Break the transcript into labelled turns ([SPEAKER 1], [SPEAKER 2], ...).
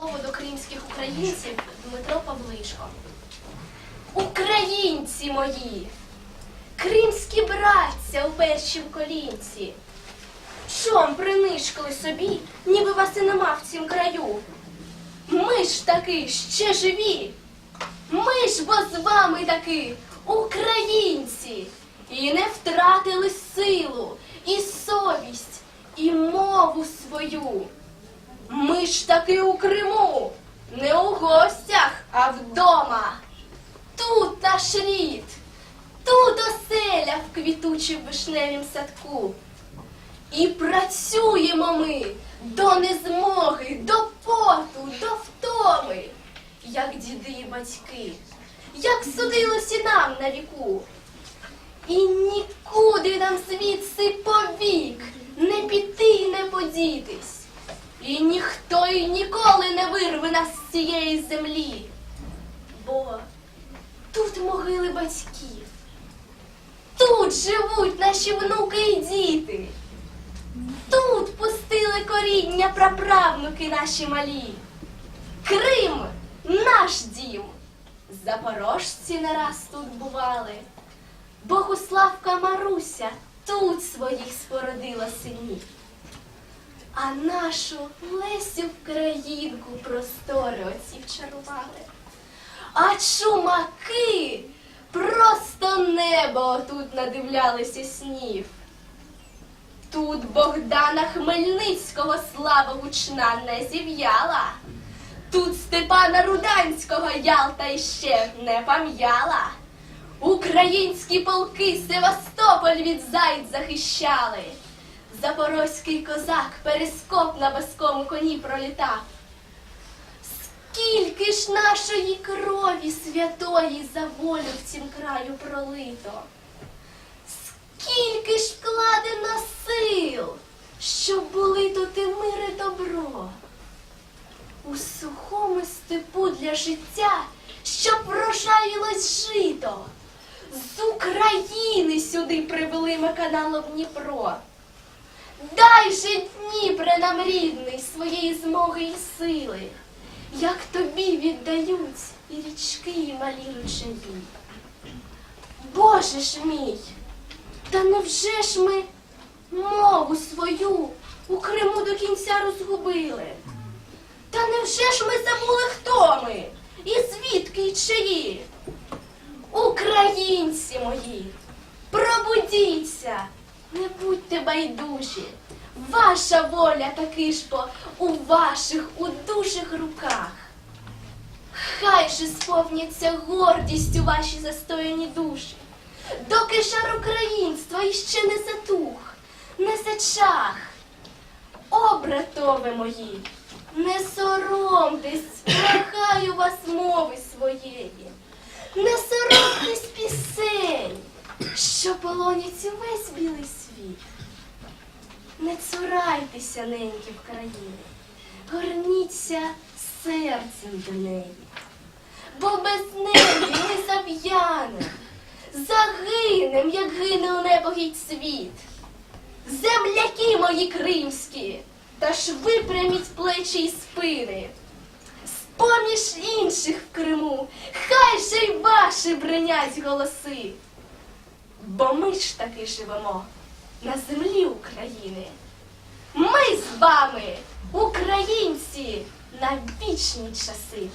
[SPEAKER 1] Слово до кримських українців Дмитро Павлишко. Українці мої! Кримські братця у першім колінці. Чом принишкали собі, ніби вас і нема в цім краю? Ми ж таки ще живі. Ми ж бо з вами таки українці, і не втратили силу, і совість, і мову свою. Ми ж таки у Криму, не у гостях, а вдома. Тут наш рід, тут оселя в квітучім вишневім садку. І працюємо ми до незмоги, до поту, до втоми, як діди і батьки, як судилось і нам на віку. І нікуди нам звідси повік не піти й не подітись. І ніхто й ніколи не вирве нас з цієї землі. Бо тут могили батьків, тут живуть наші внуки і діти. Тут пустили коріння праправнуки наші малі. Крим наш дім. Запорожці не раз тут бували. Богуславка Маруся тут своїх спородила синів. А нашу Лесю в країнку простори оці вчарували. А чумаки просто небо тут надивлялися снів. Тут Богдана Хмельницького слава гучна не зів'яла. Тут Степана Руданського Ялта іще не пам'яла. Українські полки Севастополь від зайд захищали. Запорозький козак перескоп на баскому коні пролітав. Скільки ж нашої крові святої за волю в цім краю пролито? Скільки ж вкладено сил, щоб були тут і мир і добро? У сухому степу для життя, щоб врожаїлось жито. З України сюди привели ми каналом Дніпро. Же Дніпре нам рідний своєї змоги і сили, як тобі віддають і річки, і малі ручаї. Боже ж мій, та невже ж ми мову свою у Криму до кінця розгубили? Та невже ж ми забули, хто ми? І звідки і чиї? Українці мої, пробудіться, не будьте байдужі. Ваша воля таки ж бо у ваших у дужих руках. Хай же сповняться гордістю ваші застояні душі, доки жар українства іще не затух, не зачах. О, братове мої, не соромтесь, прохаю вас мови своєї, не соромтесь пісень, що полонять увесь білий світ. Не цурайтеся неньки в країни, горніться серцем до неї, бо без неї ми зав'янем, загинем, як гине у небогій світ. Земляки мої кримські, та ж випряміть плечі й спини. З-поміж інших в Криму, хай же й ваші бринять голоси. Бо ми ж таки живемо на землі України. Ми з вами, українці, на вічні часи.